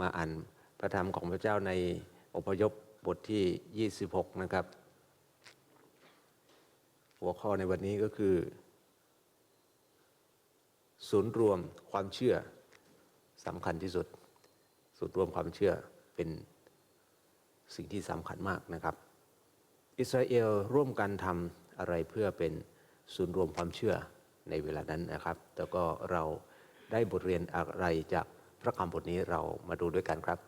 มาอ่านพระธรรมของพระเจ้าในอพยพบทที่ 26 นะครับ หัวข้อในวันนี้ก็คือ ศูนย์รวมความเชื่อสำคัญที่สุด ศูนย์รวมความเชื่อเป็นสิ่งที่สำคัญมากนะครับ อิสราเอลร่วมกันทำอะไรเพื่อเป็นศูนย์รวมความเชื่อในเวลานั้นนะครับ แล้วก็เราได้บทเรียนอะไรจาก พระคำบทนี้เรามาดูด้วยกันครับ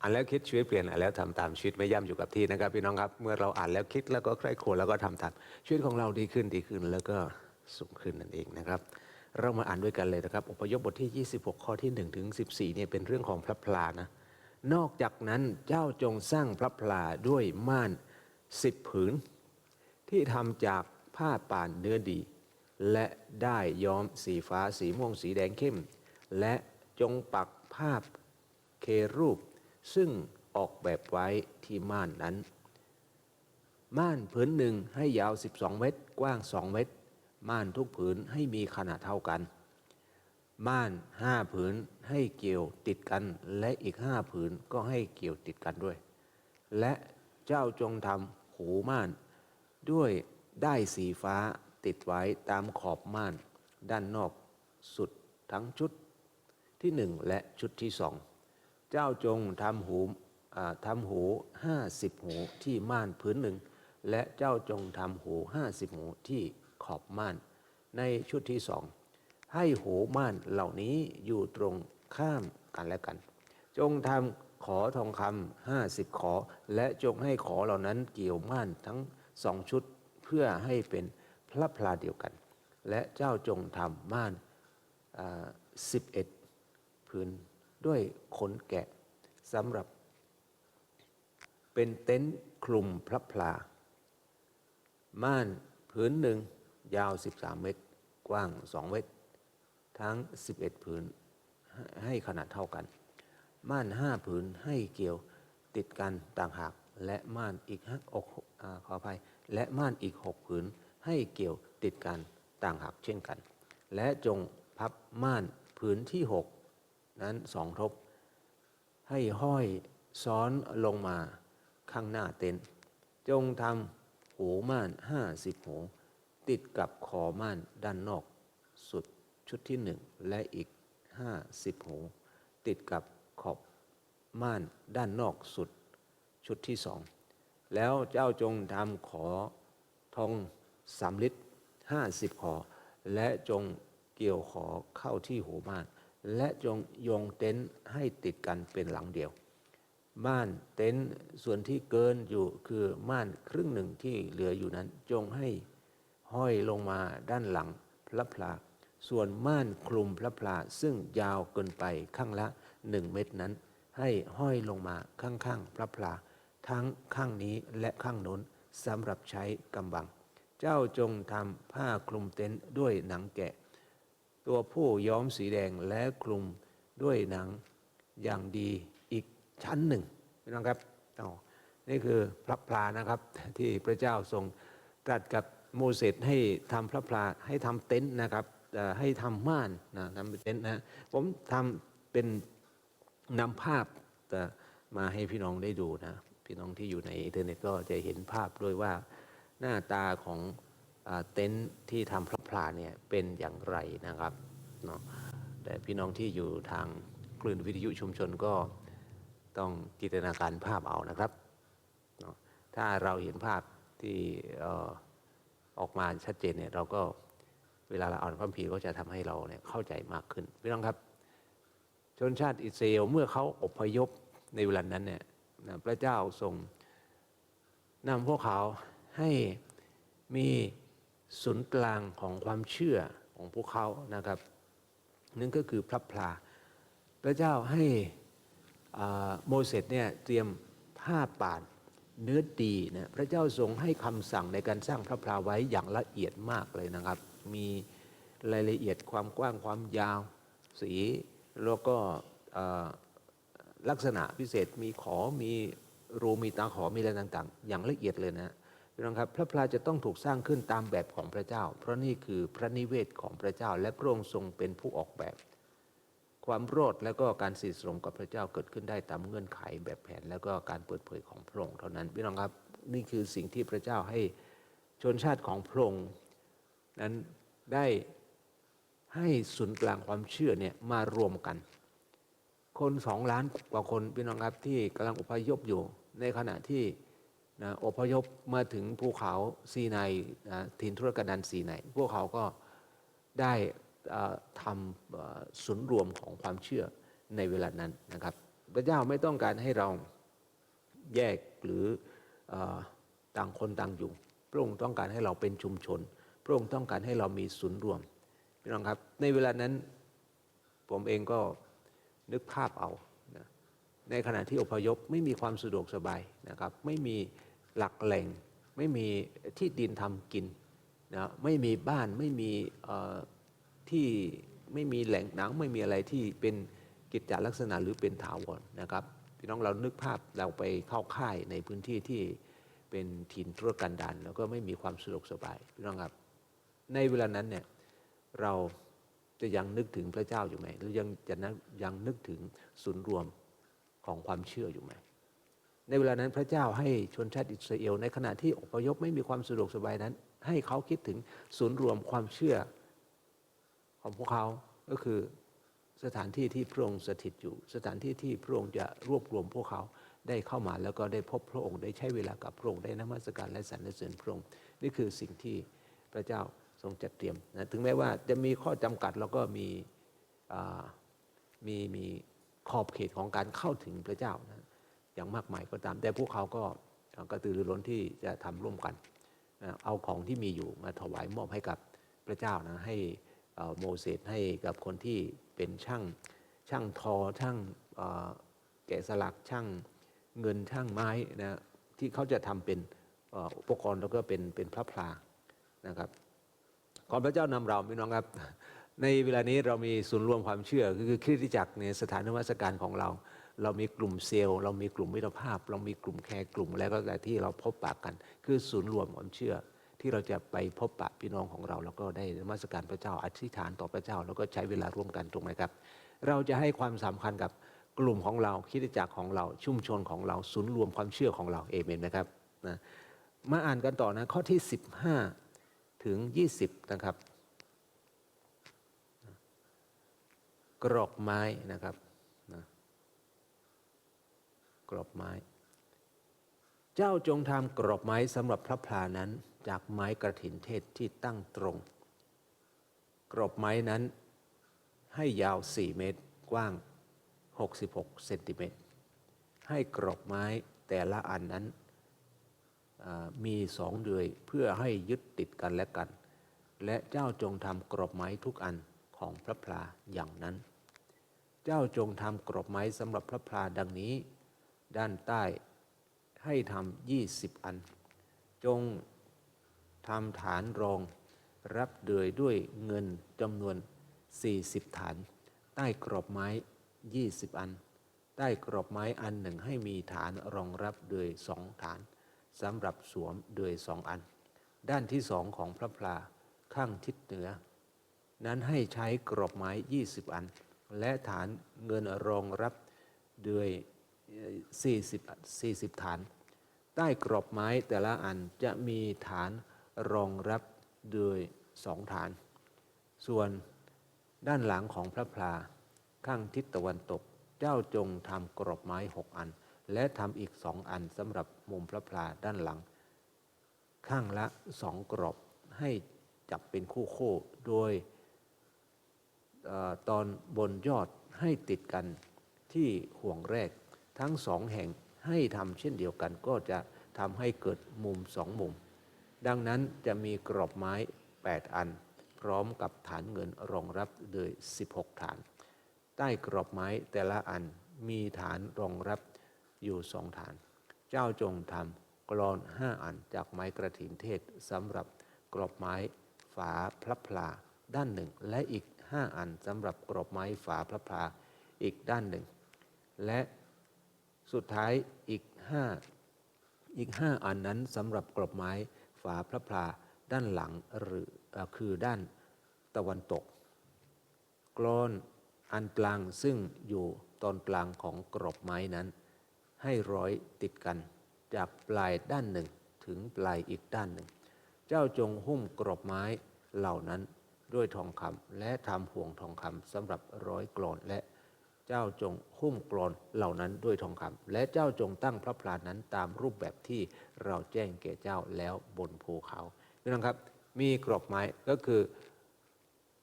อ่านแล้วคิดชีวิตเปลี่ยนอ่านแล้วทำตามชีวิตไม่ย่ำอยู่กับที่นะครับพี่น้องครับ เมื่อเราอ่านแล้วคิดแล้วก็ใคร่ครวญแล้วก็ทำตามชีวิตของเราดีขึ้นดีขึ้นแล้วก็สูงขึ้นนั่นเองนะครับเรามาอ่านด้วยกันเลยนะครับอพยพบทที่ 26 ข้อที่1ถึง14เนี่ยเป็นเรื่องของพระพลานะ นอกจากนั้นเจ้าจงสร้างพระพลาด้วยม่านสิบผืน ที่ทำจากผ้าป่านเนื้อดี และได้ย้อมสีฟ้าสีม่วงสีแดงเข้ม และจงปักภาพเครูป ซึ่งออกแบบไว้ที่ม่านนั้น ม่านผืนหนึ่งให้ยาว 12 เมตร กว้าง 2 เมตร ม่านทุกผืนให้มีขนาดเท่ากัน ม่านห้าผืนให้เกี่ยวติดกัน และอีกห้าผืนก็ให้เกี่ยวติดกันด้วย และเจ้าจงทำหูม่าน ด้วยได้สีฟ้าติดไว้ตามขอบม่าน ด้านนอกสุดทั้งชุดที่หนึ่งและชุดที่สองเจ้าจงทำหูทำหูห้าสิบหูที่ม่านผืนหนึ่งและเจ้าจงทำหูห้าสิบหูที่ขอบม่าน ในชุดที่สอง ให้โหม่านเหล่านี้อยู่ตรงข้ามกันและกัน จงทำขอทองคำห้าสิบขอ และจงให้ขอเหล่านั้นเกี่ยวม่านทั้งสองชุดเพื่อให้เป็นพระพลาเดียวกัน และเจ้าจงทำม่านสิบเอ็ดผืนด้วยขนแกะสำหรับ เป็นเต็นท์คลุมพระพลา ม่านผืนหนึ่งยาว 13 เมตร กว้าง 2 เมตร ทั้ง 11 ผืนให้ขนาดเท่ากัน ม่านห้าผืนให้เกี่ยวติดกันต่างหากและม่านอีกห้าอกอขออภัยและม่านอีกหกผืนให้เกี่ยวติดกันต่างหากเช่นกัน และจงพับม่านผืนที่หกนั้นสองทบ ให้ห้อยซ้อนลงมาข้างหน้าเต็นท์จงทำหูม่านห้าสิบหูติดกับคอม่านด้านนอกสุด ชุดที่หนึ่งและอีกห้าสิบหู ติดกับขอบม่านด้านนอกสุดชุดที่สองแล้วเจ้าจงทำขอทองสามลิตรห้าสิบขอ และจงเกี่ยวขอเข้าที่หูม่าน และจงโยงเต็นท์ให้ติดกันเป็นหลังเดียว ม่านเต็นท์ส่วนที่เกินอยู่คือม่านครึ่งหนึ่งที่เหลืออยู่นั้น จงให้ห้อยลงมาด้านหลังพระพลา ส่วนม่านคลุมพระพลาซึ่งยาวเกินไปข้างละหนึ่งเม็ดนั้น ให้ห้อยลงมาข้างๆพระพลาทั้งข้างนี้และข้างโน้นสำหรับใช้กำบัง เจ้าจงทำผ้าคลุมเต็นท์ด้วยหนังแกะ ตัวผู้ย้อมสีแดงและคลุมด้วยหนังอย่างดีอีกชั้นหนึ่งพี่น้องครับอ๋อนี่คือพระพลานะครับที่พระเจ้าทรงตรัสกับโมเสสให้ทำพระพลาให้ทำเต็นท์นะครับ ให้ทำม่านนะทำเป็นเต็นท์นะผมทำเป็นนำภาพมาให้พี่น้องได้ดูนะพี่น้องที่อยู่ในอินเทอร์เน็ตก็จะเห็นภาพด้วยว่าหน้าตาของอเต็นท์ที่ทำพระพลาเนี่ยเป็นอย่างไรนะครับเนาะแต่พี่น้องที่อยู่ทางคลื่นวิทยุชุมชนก็ต้องจินตนาการภาพเอานะครับเนาะถ้าเราเห็นภาพที่ออกมาชัดเจนเนี่ยเราก็ เวลาเราอ่านพระคัมภีร์ก็จะทำให้เราเนี่ยเข้าใจมากขึ้นพี่น้องครับ ชนชาติอิสราเอลเมื่อเขาอพยพในเวลานั้นเนี่ยพระเจ้าทรงนำพวกเขาให้มีศูนย์กลางของความเชื่อของพวกเขานะครับนั่นก็คือพระพลาพระเจ้าให้โมเสสเนี่ยเตรียมผ้าป่านเนื้อดีนะพระเจ้าทรงให้คำสั่งในการสร้างพระพลาไว้อย่างละเอียดมากเลยนะครับ มีรายละเอียดความกว้างความยาว สีแล้วก็ลักษณะพิเศษมีขอมีรูมีตาขอมีอะไรต่างๆ อย่างละเอียดเลยนะพี่น้องครับพระพลาจะต้องถูกสร้างขึ้นตามแบบของพระเจ้า เพราะนี่คือพระนิเวศของพระเจ้า และพระองค์ทรงเป็นผู้ออกแบบ ความรอดและก็การสิสรมกับพระเจ้าเกิดขึ้นได้ตามเงื่อนไขแบบแผน แล้วก็การเปิดเผยของพระองค์เท่านั้นพี่น้องครับนี่คือสิ่งที่พระเจ้าให้ชนชาติของพระองค์ นั้นได้ให้ศูนย์กลางความเชื่อเนี่ยมารวมกัน คนสองล้านกว่าคนพี่น้องครับที่กำลังอพยพอยู่ ในขณะที่นะอพยพมาถึงภูเขาซีไนนะถิ่นทุรกันดารซีไนพวกเขาก็ได้ทำเอ่อศูนย์รวมของความเชื่อในเวลานั้นนะครับ พระเจ้าไม่ต้องการให้เราแยกหรืออต่างคนต่างอยู่ พระองค์ต้องการให้เราเป็นชุมชน ระองค์ต้องการให้เรามีศูนย์รวมพี่น้องครับในเวลานั้นผมเองก็นึกภาพเอานะในขณะที่อพยพไม่มีความสะดวกสบายนะครับ ไม่มีหลักแหล่ง ไม่มีที่ดินทำกินนะไม่มีบ้านไม่มีที่ไม่มีแหล่งหนังไม่มีอะไรที่เป็นกิจจลักษณะหรือเป็นถาวรนะครับพี่น้องเรานึกภาพเราไปเข้าค่ายในพื้นที่ที่เป็นถิ่นทุรกันดารแล้วก็ไม่มีความสะดวกสบายพี่น้องครับ ในเวลานั้นเนี่ยเราจะยังนึกถึงพระเจ้าอยู่ไหมหรือยังจะนึกยังนึกถึงศูนย์รวมของความเชื่ออยู่ไหมในเวลานั้นพระเจ้าให้ชนชาติอิสราเอล ในขณะที่อพยพไม่มีความสะดวกสบายนั้น ให้เขาคิดถึงศูนย์รวมความเชื่อของพวกเขาก็คือสถานที่ที่พระองค์สถิตอยู่ สถานที่ที่พระองค์จะรวบรวมพวกเขาได้เข้ามาแล้วก็ได้พบพระองค์ได้ใช้เวลากับพระองค์ได้นมัสการและสรรเสริญพระองค์นี่คือสิ่งที่พระเจ้า ทรงจัดเตรียมนะถึงแม้ว่าจะมีข้อจำกัดแล้วก็มีมีมีขอบเขตของการเข้าถึงพระเจ้านะอย่างมากมายก็ตาม แต่พวกเขาก็กระตือรือร้นที่จะทำร่วมกันนะเอาของที่มีอยู่มาถวายมอบให้กับพระเจ้านะให้โมเสสให้กับคนที่เป็นช่างช่างทอช่างแกะสลักช่างเงินช่างไม้นะที่เขาจะทำเป็นอุปกรณ์แล้วก็เป็นเป็นพระพลานะครับ ขอพระเจ้านำเราพี่น้องครับ ในเวลานี้เรามีศูนย์รวมความเชื่อ คือคริสตจักรในสถานนมัสการของเรา เรามีกลุ่มเซลล์ เรามีกลุ่มมิตรภาพ เรามีกลุ่มแคร์กลุ่มแล้วก็แต่ที่เราพบปะกัน คือศูนย์รวมความเชื่อ ที่เราจะไปพบปะพี่น้องของเรา แล้วก็ได้นมัสการพระเจ้าอธิษฐานต่อพระเจ้า แล้วก็ใช้เวลาร่วมกันตรงไหมครับ เราจะให้ความสำคัญกับกลุ่มของเราคริสตจักรของเราชุมชนของเราศูนย์รวมความเชื่อของเราเอเมนนะครับนะมาอ่านกันต่อนะข้อที่ 15 ถึง 20 นะครับ กรอบไม้นะครับนะกรอบไม้ เจ้าจงทำกรอบไม้สำหรับพระพลานั้นจากไม้กระถินเทศที่ตั้งตรง กรอบไม้นั้นให้ยาว 4 เมตรกว้าง 66 เซนติเมตร ให้กรอบไม้แต่ละอันนั้น มีสองเดือยเพื่อให้ยึดติดกันและกัน และเจ้าจงทำกรอบไม้ทุกอันของพระพลาอย่างนั้น เจ้าจงทำกรอบไม้สำหรับพระพลาดังนี้ ด้านใต้ให้ทำยี่สิบอัน จงทำฐานรองรับเดือยด้วยเงินจำนวน 40 ฐาน ใต้กรอบไม้ 20 อัน ใต้กรอบไม้อันหนึ่งให้มีฐานรองรับเดือยสองฐาน สำหรับสวมเดือยสองอัน ด้านที่สองของพระพลาข้างทิศเหนือ นั้นให้ใช้กรอบไม้ 20 อัน และฐานเงินรองรับด้วย40 40 ฐาน ใต้กรอบไม้แต่ละอันจะมีฐานรองรับด้วยสองฐาน ส่วนด้านหลังของพระพลาข้างทิศตะวันตก เจ้าจงทำกรอบไม้หกอัน และทำอีกสองอันสำหรับมุมพระพลาด้านหลัง ข้างละสองกรอบให้จับเป็นคู่โค้โดยอตอนบนยอดให้ติดกันที่ห่วงแรก ทั้งสองแห่งให้ทำเช่นเดียวกันก็จะทำให้เกิดมุมสองมุม ดังนั้นจะมีกรอบไม้ 8 อัน พร้อมกับฐานเงินรองรับโดย 16 ฐาน ใต้กรอบไม้แต่ละอันมีฐานรองรับ อยู่สองฐาน เจ้าจงทำกรอนห้าอันจากไม้กระถินเทศสำหรับกรอบไม้ฝาพระพลาด้านหนึ่ง และอีกห้าอันสำหรับกรอบไม้ฝาพระพลาอีกด้านหนึ่ง และสุดท้ายอีกห้าอีกห้าอันนั้นสำหรับกรอบไม้ฝาพระพลาด้านหลังหรือคือด้านตะวันตกกรอนอันกลางซึ่งอยู่ตอนกลางของกรอบไม้นั้น ให้ร้อยติดกัน จากปลายด้านหนึ่งถึงปลายอีกด้านหนึ่ง เจ้าจงหุ้มกรอบไม้เหล่านั้นด้วยทองคำและทำห่วงทองคำสำหรับร้อยกรอนและเจ้าจงหุ้มกรอนเหล่านั้นด้วยทองคำและเจ้าจงตั้งพระพลานั้นตามรูปแบบที่เราแจ้งแก่เจ้าแล้วบนภูเขาพี่น้องครับมีกรอบไม้ก็คือ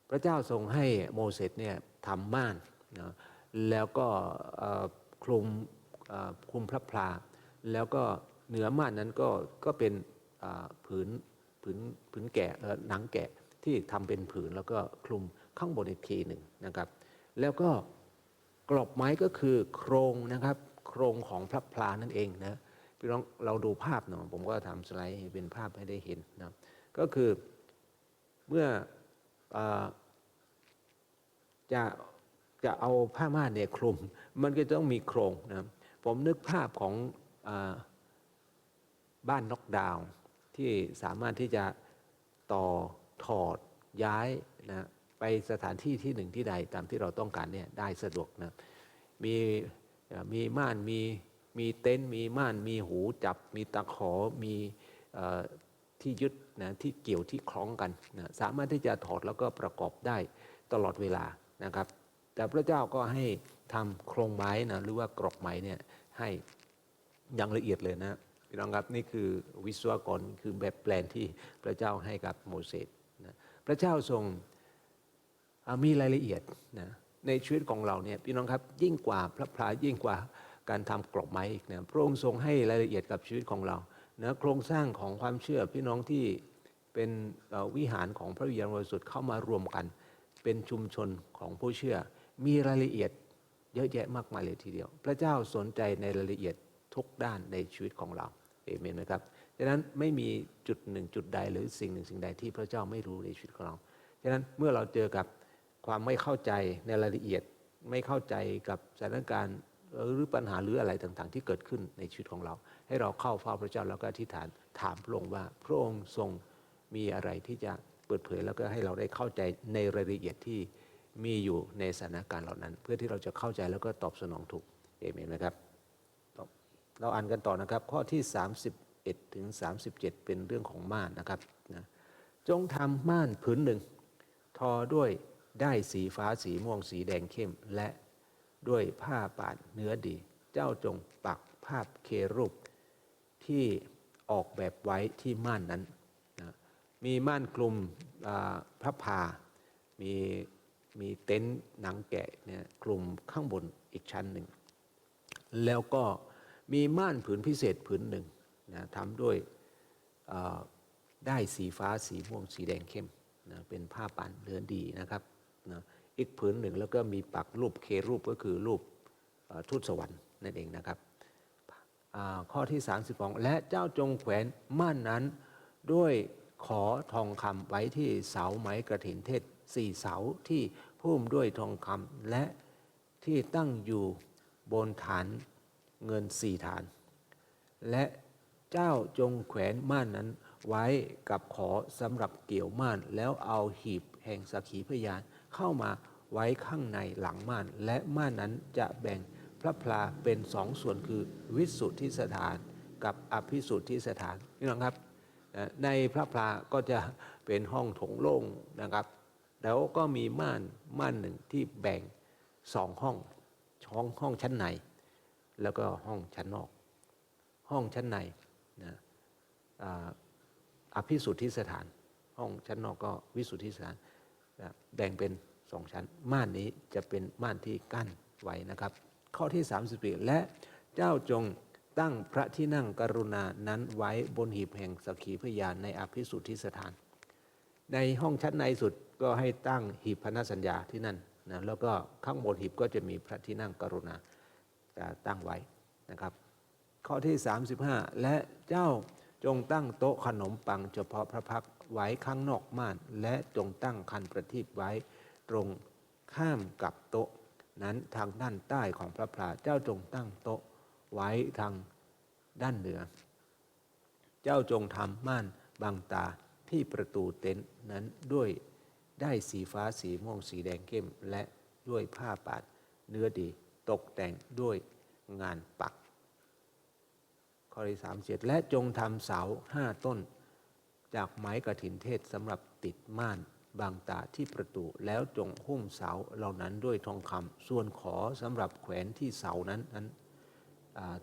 พระเจ้าทรงให้โมเสสเนี่ยทำม่านนะแล้วก็คลุม คลุมพระพลา แล้วก็เหนือม่านนั้นก็ก็เป็นผืนผืนผืนแกะเอ่อหนังแกะที่ทำเป็นผืนแล้วก็คลุมข้างบนอีกทีหนึ่งนะครับ แล้วก็กรอบไม้ก็คือโครงนะครับ โครงของพระพลานั่นเองนะพี่น้องเราดูภาพหน่อยผมก็ทำสไลด์เป็นภาพให้ได้เห็นนะก็คือเมื่ออจะจะเอาผ้าม่านเนี่ยคลุม มันก็ต้องมีโครงนะ ผมนึกภาพของอบ้านน็อกดาวน์ที่สามารถที่จะต่อถอดย้ายนะไปสถานที่ที่หนึ่งที่ใดตามที่เราต้องการเนี่ยได้สะดวกนะมีมีม่านมีมีเต็นท์มีม่านมีหูจับ มีตะขอมีอที่ยึดนะที่เกี่ยวที่คล้องกันนะสามารถที่จะถอดแล้วก็ประกอบได้ตลอดเวลานะครับ แต่พระเจ้าก็ให้ทำโครงไม้นะหรือว่ากรอกไม้เนี่ยให้อย่างละเอียดเลยนะพี่น้องครับนี่คือวิศวกรคือแบบแปลนที่พระเจ้าให้กับโมเสสนะพระเจ้าทรงมีรายละเอียดนะในชีวิตของเราเนี่ยพี่น้องครับยิ่งกว่าพระพลายิ่งกว่าการทำกรอบไม้อีกนะพระองค์ทรงให้รายละเอียดกับชีวิตของเรานะโครงสร้างของความเชื่อพี่น้องที่เป็นวิหารของพระวิญญาณบริสุทธิ์เข้ามารวมกัน เป็นชุมชนของผู้เชื่อ มีรายละเอียดเยอะแยะมากมายเลยทีเดียว พระเจ้าสนใจในรายละเอียดทุกด้านในชีวิตของเราเอเมนไหมครับฉะนั้นไม่มีจุดหนึ่งจุดใดหรือสิ่งหนึ่งสิ่งใดที่พระเจ้าไม่รู้ในชีวิตของเราฉะนั้นเมื่อเราเจอกับความไม่เข้าใจในรายละเอียดไม่เข้าใจกับสถานการณ์หรือปัญหาหรืออะไรต่างๆ ที่เกิดขึ้นในชีวิตของเรา ให้เราเข้าเฝ้าพระเจ้าแล้วก็อธิษฐานถามพระองค์ว่าพระองค์ทรงมีอะไรที่จะเปิดเผยแล้วก็ให้เราได้เข้าใจในรายละเอียดที่ มีอยู่ในสถานการณ์เหล่านั้น เพื่อที่เราจะเข้าใจแล้วก็ตอบสนองถูกเอเมนไหมครับ เราอ่านกันต่อนะครับ ข้อที่ 31ถึง37 เป็นเรื่องของม่านนะครับนะจงทำม่านผืนหนึ่ง ทอด้วยได้สีฟ้าสีม่วงสีแดงเข้ม และด้วยผ้าป่านเนื้อดี เจ้าจงปักภาพเครูปที่ออกแบบไว้ที่ม่านนั้นนะมีม่านคลุมอ่าพระพามี มีเต็นท์หนังแกะเนี่ยคลุมข้างบนอีกชั้นหนึ่ง แล้วก็มีม่านผืนพิเศษผืนหนึ่งนะทำด้วยได้สีฟ้าสีม่วงสีแดงเข้มนะเป็นผ้าป่นเนื้อดีนะครับนะอีกผืนหนึ่งแล้วก็มีปักรูปเครูปก็คือรูปทูตสวรรค์นั่นเองนะครับข้อที่ 32 และเจ้าจงแขวนม่านนั้นด้วยขอทองคำไว้ที่เสาไม้กระถินเทศ สี่เสาที่พุ่มด้วยทองคำและที่ตั้งอยู่บนฐานเงินสี่ฐาน และเจ้าจงแขวนม่านนั้นไว้กับขอสำหรับเกี่ยวม่าน แล้วเอาหีบแห่งสักขีพยานเข้ามาไว้ข้างในหลังม่าน และม่านนั้นจะแบ่งพระพลาเป็นสองส่วนคือวิสุทธิสถานกับอภิสุทธิสถานนี่นะครับ ในพระพลาก็จะเป็นห้องถงโล่งนะครับ แล้วก็มีม่านม่านหนึ่งที่แบ่งสองห้องช่องห้องชั้นใน แล้วก็ห้องชั้นนอก ห้องชั้นในนะอภิสุทธิสถาน ห้องชั้นนอกก็วิสุทธิสถานนะแบ่งเป็นสองชั้น ม่านนี้จะเป็นม่านที่กั้นไว้นะครับ ข้อที่34และเจ้าจงตั้งพระที่นั่งกรุณานั้นไว้บนหีบแห่งสกีพยานในอภิสุทธิสถาน ในห้องชั้นในสุด ก็ให้ตั้งหีบพันธสัญญาที่นั่นนะแล้วก็ข้างบนหีบก็จะมีพระที่นั่งกรุณาตั้งไว้นะครับ ข้อที่ 35 และเจ้าจงตั้งโต๊ะขนมปังเฉพาะพระพักไว้ข้างนอกม่าน และจงตั้งคันประทีปไว้ตรงข้ามกับโต๊ะ นั้นทางด้านใต้ของพระพลาเจ้าจงตั้งโต๊ะไว้ทางด้านเหนือ เจ้าจงทำม่านบังตาที่ประตูเต็นท์นั้นด้วย ได้สีฟ้าสีม่วงสีแดงเข้ม และด้วยผ้าปาดเนื้อดี ตกแต่งด้วยงานปัก ข้อที่สามเจ็ดและจงทำเสาห้าต้น จากไม้กระถินเทศสำหรับติดม่านบางตาที่ประตูแล้วจงหุ้มเสาเหล่านั้นด้วยทองคำส่วนขอสำหรับแขวนที่เสานั้นนั้น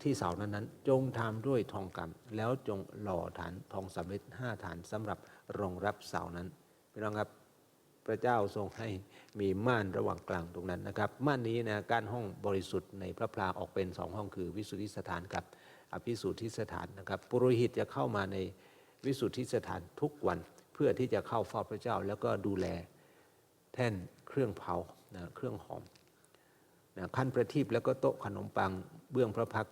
ที่เสานั้นนั้นจงทำด้วยทองคำแล้วจงหล่อฐานทองสำเร็จห้าฐานสำหรับรองรับเสานั้นพี่น้องครับ พระเจ้าทรงให้มีม่านระหว่างกลางตรงนั้นนะครับ ม่านนี้นะการห้องบริสุทธิ์ในพระพลาออกเป็นสองห้องคือ วิสุทธิสถานกับอภิสุทธิสถานนะครับปุโรหิตจะเข้ามาในวิสุทธิสถานทุกวันเพื่อที่จะเข้าเฝ้าพระเจ้า แล้วก็ดูแลแท่นเครื่องเผานะเครื่องหอมนะขั้นประทีปแล้วก็โต๊ะขนมปังเบื้องพระพัก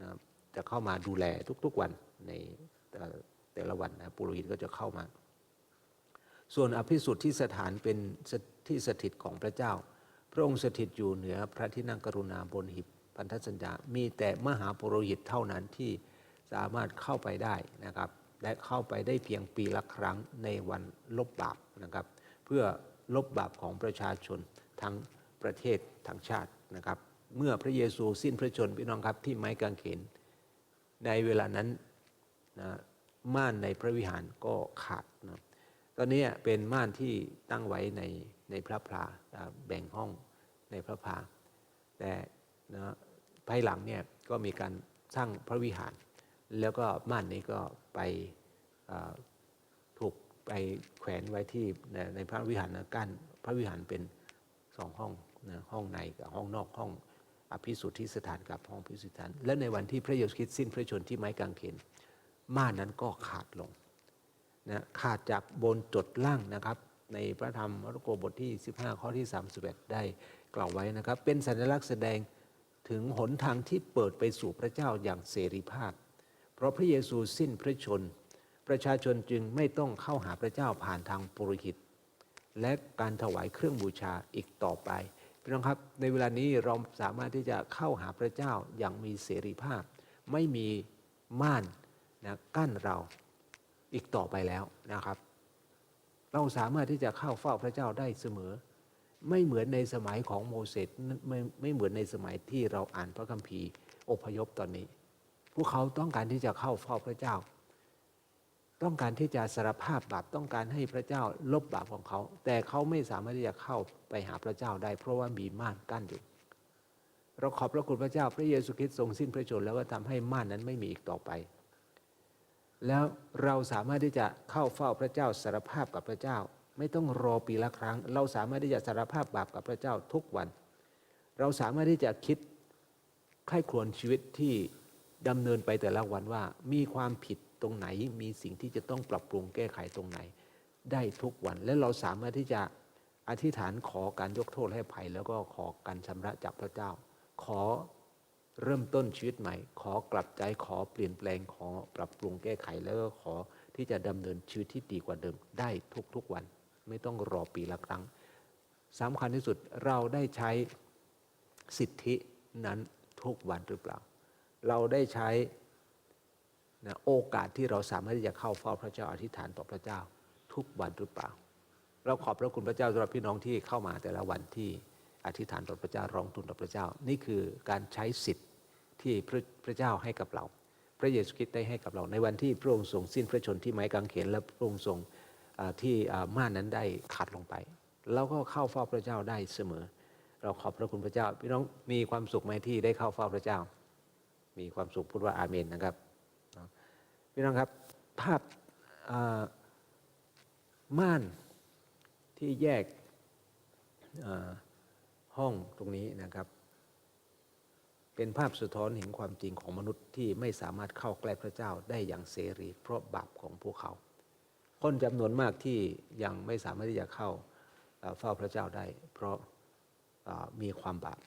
นะจะเข้ามาดูแลทุกๆวันในแต่แต่ละวันนะปุโรหิตก็จะเข้ามา ส่วนอภิสุทธิสถานเป็นที่สถิตของพระเจ้า พระองค์สถิตอยู่เหนือพระที่นั่งกรุณาบนหิบพันธสัญญา มีแต่มหาปุโรหิตเท่านั้นที่สามารถเข้าไปได้นะครับและเข้าไปได้เพียงปีละครั้งในวันลบบาปนะครับ เพื่อลบบาปของประชาชนทั้งประเทศทั้งชาตินะครับ เมื่อพระเยซูสิ้นพระชนม์พี่น้องครับที่ไม้กางเขนในเวลานั้นนะม่านในพระวิหารก็ขาดนะ ตอนนี้เป็นม่านที่ตั้งไว้ในในพระพลาแบ่งห้องในพระพลาแต่นะภายหลังเนี่ยก็มีการสร้างพระวิหาร แล้วก็ม่านนี้ก็ไปถูกไปแขวนไว้ที่ในพระวิหารนะกั้นพระวิหารเป็นสองห้องนะห้องในกับห้องนอกห้องอภิสุทธิสถานกับห้องอภิสุทธิสถาน และในวันที่พระเยซูคริสต์สิ้นพระชนที่ไม้กางเขนม่านนั้นก็ขาดลง นะขาดจากบนจดล่างนะครับ ในพระธรรมมาระโกบทที่ 15 ข้อที่ 31 ได้กล่าวไว้นะครับ เป็นสัญลักษณ์แสดงถึงหนทางที่เปิดไปสู่พระเจ้าอย่างเสรีภาพ เพราะพระเยซูสิ้นพระชน ประชาชนจึงไม่ต้องเข้าหาพระเจ้าผ่านทางปุโรหิต และการถวายเครื่องบูชาอีกต่อไปพี่น้องครับในเวลานี้เราสามารถที่จะเข้าหาพระเจ้าอย่างมีเสรีภาพ ไม่มีม่านนะกั้นเรา อีกต่อไปแล้วนะครับ เราสามารถที่จะเข้าเฝ้าพระเจ้าได้เสมอ ไม่เหมือนในสมัยของโมเสสไม่ไม่เหมือนในสมัยที่เราอ่านพระคัมภีร์อพยพตอนนี้ พวกเขาต้องการที่จะเข้าเฝ้าพระเจ้า ต้องการที่จะสารภาพบาปต้องการให้พระเจ้าลบบาปของเขา แต่เขาไม่สามารถที่จะเข้าไปหาพระเจ้าได้ เพราะว่ามีม่านกั้นอยู่เราขอบพระคุณพระเจ้า พระเยซูคริสต์ทรงสิ้นพระชนแล้วก็ทำให้ม่านนั้นไม่มีอีกต่อไป แล้วเราสามารถที่จะเข้าเฝ้าพระเจ้าสารภาพกับพระเจ้า ไม่ต้องรอปีละครั้ง เราสามารถที่จะสารภาพบาปกับพระเจ้าทุกวัน เราสามารถที่จะคิดใคร่ครวญชีวิตที่ดำเนินไปแต่ละวันว่า มีความผิดตรงไหนมีสิ่งที่จะต้องปรับปรุงแก้ไขตรงไหน ได้ทุกวันและเราสามารถที่จะอธิษฐานขอการยกโทษให้ภัย แล้วก็ขอการชำระจากพระเจ้า ขอ เริ่มต้นชีวิตใหม่ ขอกลับใจขอเปลี่ยนแปลงขอปรับปรุงแก้ไขแล้วก็ขอที่จะดำเนินชีวิตที่ดีกว่าเดิมได้ทุกๆวัน ไม่ต้องรอปีละครั้งสำคัญที่สุดเราได้ใช้สิทธินั้นทุกวันหรือเปล่า เราได้ใช้นะโอกาสที่เราสามารถที่จะเข้าเฝ้าพระเจ้าอธิษฐานต่อพระเจ้า ทุกวันหรือเปล่า เราขอบพระคุณพระเจ้าสำหรับพี่น้องที่เข้ามาแต่ละวันที่อธิษฐานต่อพระเจ้าร้องทูลต่อพระเจ้า นี่คือการใช้สิทธิ ที่พระพระเจ้าให้กับเรา พระเยซูคริสต์ได้ให้กับเรา ในวันที่พระองค์ทรงสิ้นพระชนที่ไม้กางเขนและพระองค์ทรงที่ม่านนั้นได้ขาดลงไปเราก็เข้าเฝ้าพระเจ้าได้เสมอ เราขอบพระคุณพระเจ้าพี่น้องมีความสุขไหมที่ได้เข้าเฝ้าพระเจ้า มีความสุขพูดว่าอาเมนนะครับพี่น้องครับภาพม่านที่แยกห้องตรงนี้นะครับ เป็นภาพสะท้อนเห็นความจริงของมนุษย์ที่ไม่สามารถเข้าใกล้พระเจ้าได้อย่างเสรี เพราะบาปของพวกเขา คนจำนวนมากที่ยังไม่สามารถที่จะเข้าเฝ้าพระเจ้าได้ เพราะมีความบาป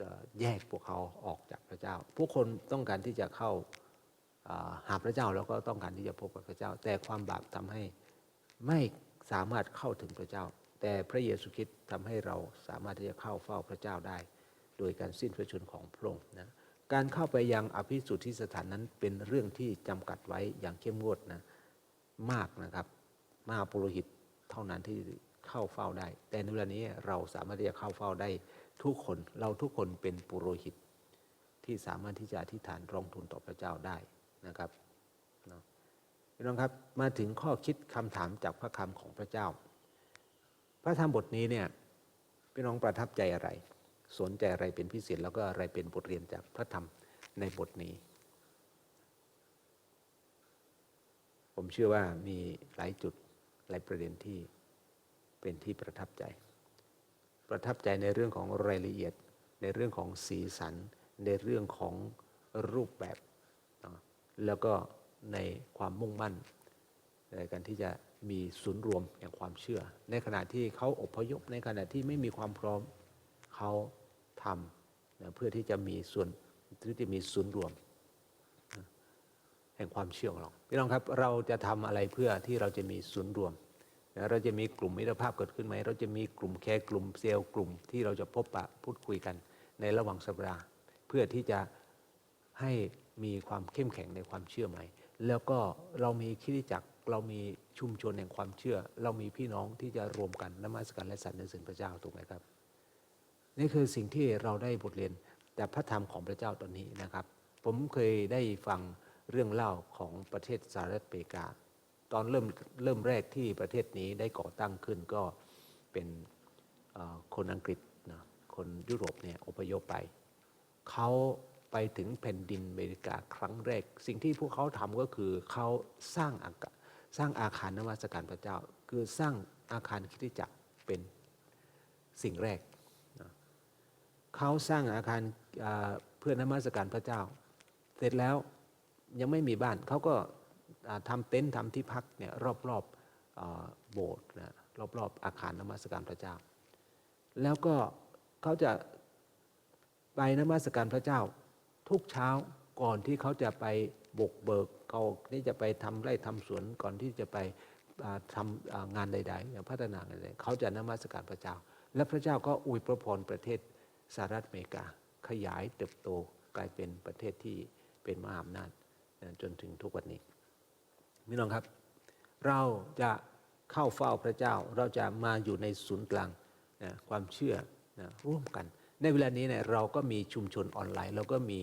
จะแยกพวกเขาออกจากพระเจ้าผู้คนต้องการที่จะเข้าอ่าหาพระเจ้าแล้วก็ต้องการที่จะพบกับพระเจ้า แต่ความบาปทำให้ไม่สามารถเข้าถึงพระเจ้า แต่พระเยซูคริสต์ทำให้เราสามารถที่จะเข้าเฝ้าพระเจ้าได้ โดยการสิ้นพระชนของพระองค์นะการเข้าไปยังอภิสุทธิสถานนั้นเป็นเรื่องที่จำกัดไว้อย่างเข้มงวดนะมากนะครับมหาปุโรหิตเท่านั้นที่เข้าเฝ้าได้ แต่ในเวลานี้เราสามารถที่จะเข้าเฝ้าได้ทุกคนเราทุกคนเป็นปุโรหิต ที่สามารถที่จะอธิษฐานร้องทูลต่อพระเจ้าได้นะครับพี่น้องครับมาถึงข้อคิดคำถามจากพระคำของพระเจ้า พระธรรมบทนี้เนี่ยพี่น้องประทับใจอะไร สนใจอะไรเป็นพิเศษแล้วก็อะไรเป็นบทเรียนจากพระธรรมในบทนี้ ผมเชื่อว่ามีหลายจุดหลายประเด็นที่เป็นที่ประทับใจ ประทับใจในเรื่องของรายละเอียด ในเรื่องของสีสัน ในเรื่องของรูปแบบ แล้วก็ในความมุ่งมั่นในการที่จะมีศูนย์รวมแห่งความเชื่อ ในขณะที่เขาอพยพในขณะที่ไม่มีความพร้อม เขาทำนะเพื่อที่จะมีส่วนที่จะมีศูนย์รวมแห่งความเชื่อของเราพี่น้องครับเราจะทำอะไรเพื่อที่เราจะมีศูนย์รวมเราจะมีกลุ่มมิตรภาพเกิดขึ้นไหม เราจะมีกลุ่มแคร์กลุ่มเซลล์กลุ่มที่เราจะพบปะพูดคุยกันในระหว่างสัปดาห์ เพื่อที่จะให้มีความเข้มแข็งในความเชื่อไหม แล้วก็เรามีคริสตจักรเรามีชุมชนแห่งความเชื่อ เรามีพี่น้องที่จะรวมกันนมัสการและสรรเสริญพระเจ้าถูกไหมครับ นี่คือสิ่งที่เราได้บทเรียนจากพระธรรมของพระเจ้าตอนนี้นะครับ ผมเคยได้ฟังเรื่องเล่าของประเทศสหรัฐอเมริกา ตอนเริ่มเริ่มแรกที่ประเทศนี้ได้ก่อตั้งขึ้นก็เป็นคนอังกฤษนะคนยุโรปเนี่ยอพยพไป เขาไปถึงแผ่นดินอเมริกาครั้งแรก สิ่งที่พวกเขาทำก็คือเขาสร้างอากาสร้างอาคารนมัสการพระเจ้า คือสร้างอาคารคริสตจักรเป็นสิ่งแรก เขาสร้างอาคารเพื่อนมัสการพระเจ้า เสร็จแล้วยังไม่มีบ้านเขาก็อ่าทำเต็นท์ทำที่พักเนี่ยรอบๆอ่าโบสถ์นะรอบๆอาคารนมัสการพระเจ้า แล้วก็เขาจะไปนมัสการพระเจ้า ทุกเช้าก่อนที่เขาจะไปบกเบิกเขาที่จะไปทำไร่ทำสวนก่อนที่จะไปทำอ่างานใดๆอย่างพัฒนางานใดเขาจะนมัสการพระเจ้า และพระเจ้าก็อวยพระพรประเทศ สหรัฐอเมริกาขยายเติบโตกลายเป็นประเทศที่เป็นมหาอำนาจจนถึงทุกวันนี้พี่น้องครับ เราจะเข้าเฝ้าพระเจ้าเราจะมาอยู่ในศูนย์กลางนะความเชื่อนะร่วมกัน ในเวลานี้เนี่ยเราก็มีชุมชนออนไลน์ เราก็มี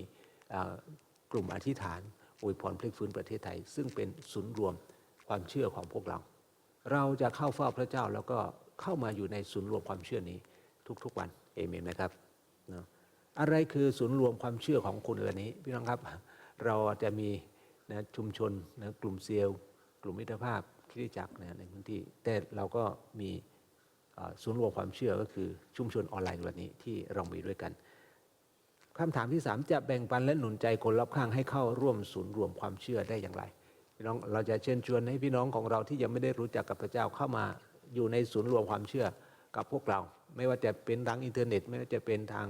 กลุ่มอธิษฐานอวยพรพลิกฟื้นประเทศไทย ซึ่งเป็นศูนย์รวมความเชื่อของพวกเรา เราจะเข้าเฝ้าพระเจ้าแล้วก็เข้ามาอยู่ในศูนย์รวมความเชื่อนี้ทุกๆวันเอเมนไหมครับ นะอะไรคือศูนย์รวมความเชื่อของคุณเวันนี้พี่น้องครับ เราจะมีนะชุมชนนะกลุ่มเซลล์กลุ่มมิตรภาพคริสตจักรนะในพื้นที่ แต่เราก็มีศูนย์รวมความเชื่อก็คือชุมชนออนไลน์วันนี้ที่เรามีด้วยกันคำถามที่สามจะแบ่งปันและหนุนใจคนรอบข้างให้เข้าร่วมศูนย์รวมความเชื่อได้อย่างไรพี่น้องเราจะเชิญชวนให้พี่น้องของเราที่ยังไม่ได้รู้จักกับพระเจ้าเข้ามาอยู่ในศูนย์รวมความเชื่อกับพวกเรา ไม่ว่าจะเป็นทางอินเทอร์เน็ต ไม่ว่าจะเป็นทาง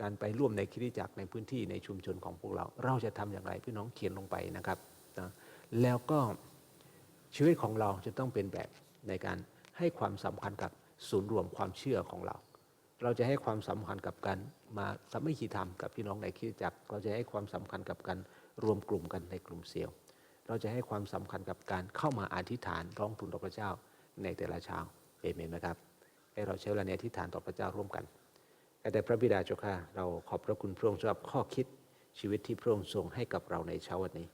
การไปร่วมในคริสตจักรในพื้นที่ในชุมชนของพวกเรา เราจะทำอย่างไรพี่น้องเขียนลงไปนะครับนะแล้วก็ชีวิตของเราจะต้องเป็นแบบในการให้ความสำคัญกับศูนย์รวมความเชื่อของเรา เราจะให้ความสำคัญกับการมาสามัคคีธรรมกับพี่น้องในคริสตจักร เราจะให้ความสำคัญกับการรวมกลุ่มกันในกลุ่มเซลล์เราจะให้ความสำคัญกับการเข้ามาอธิษฐานร้องทูลต่อพระเจ้าในแต่ละเช้าเอเมนไหมครับ ให้เราใช้เวลาในอธิษฐานต่อพระเจ้าร่วมกันแต่พระบิดาเจ้าข้าเราขอบพระคุณพระองค์สำหรับข้อคิดชีวิตที่พระองค์ทรงให้กับเราในเช้าวันนี้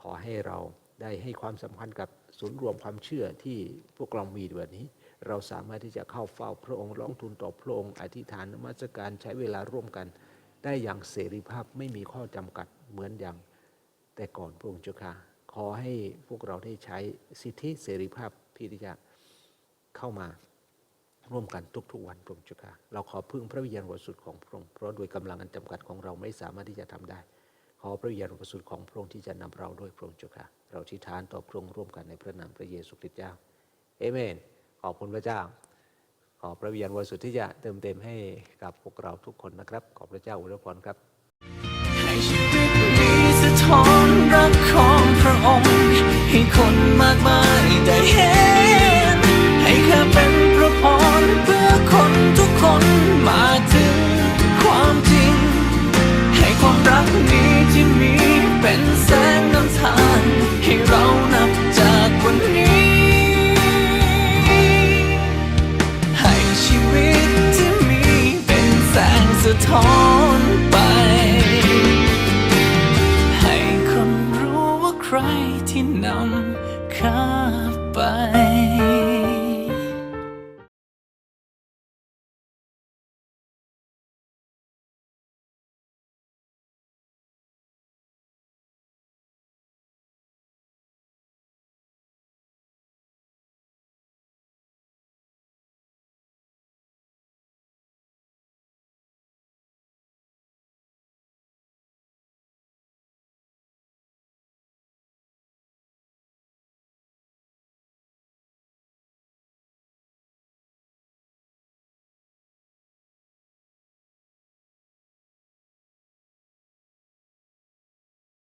ขอให้เราได้ให้ความสำคัญกับศูนย์รวมความเชื่อที่พวกเรามีวันนี้ เราสามารถที่จะเข้าเฝ้าพระองค์ร้องทูลต่อพระองค์อธิษฐานนมัสการใช้เวลาร่วมกัน ได้อย่างเสรีภาพไม่มีข้อจำกัดเหมือนอย่าง แต่ก่อนพระองค์เจ้าค่ะขอให้พวกเราได้ใช้สิทธิเสรีภาพที่จะเข้ามา ร่วมกันทุกๆ วันพระองค์เจ้าค่ะเราขอพึ่งพระวิญญาณบริสุทธิ์ของพระองค์เพราะโดยกำลังอันจำกัดของเราไม่สามารถที่จะทำได้ ขอพระวิญญาณบริสุทธิ์ของพระองค์ที่จะนำเราด้วยพระองค์เจ้าค่ะเราที่ฐานต่อพระองค์ร่วมกันในพระนามพระเยซูคริสต์เจ้าเอเมน ขอบคุณพระเจ้า ขอพระวิญญาณบริสุทธิ์ที่จะเติมเต็มให้กับพวกเราทุกคนนะครับ ขอบพระเจ้าอวยพรครับให้ชีวิตนี้สะท้อนรักของพระองค์ให้คนมากมายได้เห็น อ่อนเพื่อคนทุกคนมาถึงความจริง ให้ความรักนี้ที่มีเป็นแสงนำทางให้เรานับจากวันนี้ ให้ชีวิตที่มีเป็นแสงสะท้อน